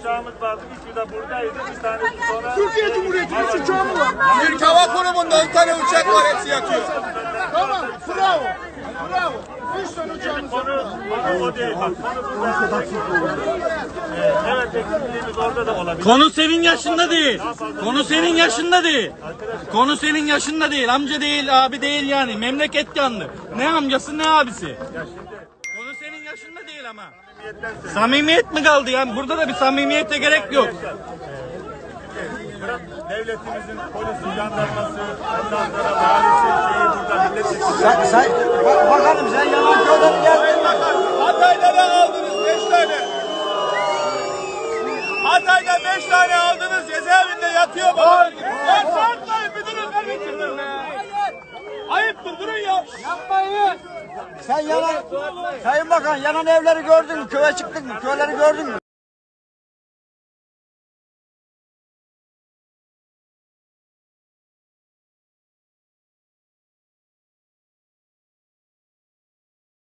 Uçağımız vardı, üçü de buradaydı. Bir tanesi sonra... Türkiye Cumhuriyeti'nin uçağı mı var? Türk Hava Kurumu'nda 10 tane uçak var hepsi yakıyor. Tamam, bravo. Bravo. Üç tane uçağımız var. Konu, konu o değil bak. Konu burada. Ee, evet eksikliğimiz orada da olabilir. Konu senin yaşında değil. Konu senin yaşında değil. Konu senin yaşında değil. Amca değil, abi değil yani. Memleket yandı. Ne amcası ne abisi. Yaşında değil ama. Samimiyet mi kaldı yani? Burada da bir samimiyete gerek yok. Bırak devletimizin polisi, jandarması, ondan sonra valisi, şeyi burada milletvekili. Sen, bak, bakalım sen yalan köyden geldin. Hatay'da da aldınız 5 tane. Hatay'da 5 tane aldınız cezaevinde yatıyor baba. Ya sarkmayın müdürüm kardeşim be. Ayıptır durun ya. Sen yalan, Sayın Bakan yanan evleri gördün mü? Köye çıktın mı? Köyleri gördün mü?